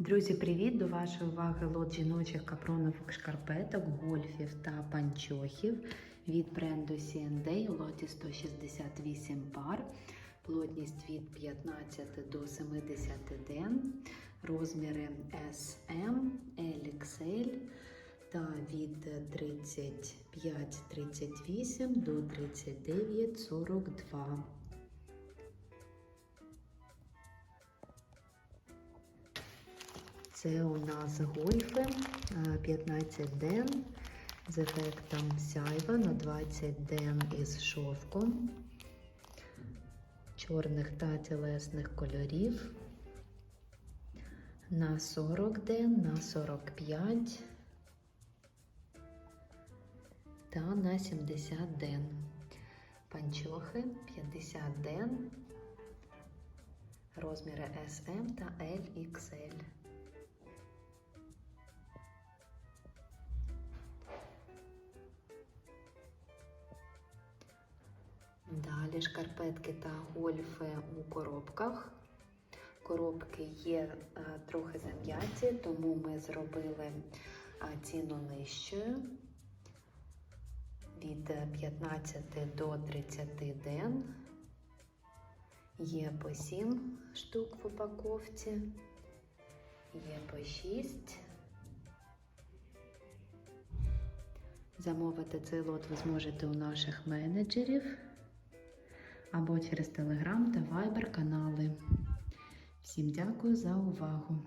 Друзі, привіт! До вашої уваги лот жіночих капронових шкарпеток, гольфів та панчохів від бренду C&A у лоті 168 пар, плотність від 15 до 70 ден, розміри SM, LXL та від 35-38 до 39-42. Це у нас гольфи е, 15 ден з ефектом сяйва на 20 ден із шовком, чорних та тілесних кольорів. На 40 ден, на 45 та на 70 ден. Панчохи 50 ден, розміри SM та LXL. Далі шкарпетки та гольфи у коробках. Коробки є е, трохи зам'яті, тому ми зробили е, ціну нижчою від 15 до 30 ден. Є по 7 штук в упаковці, є по 6. Замовити цей лот ви зможете у наших менеджерів або через Телеграм та Вайбер канали. Всім дякую за увагу!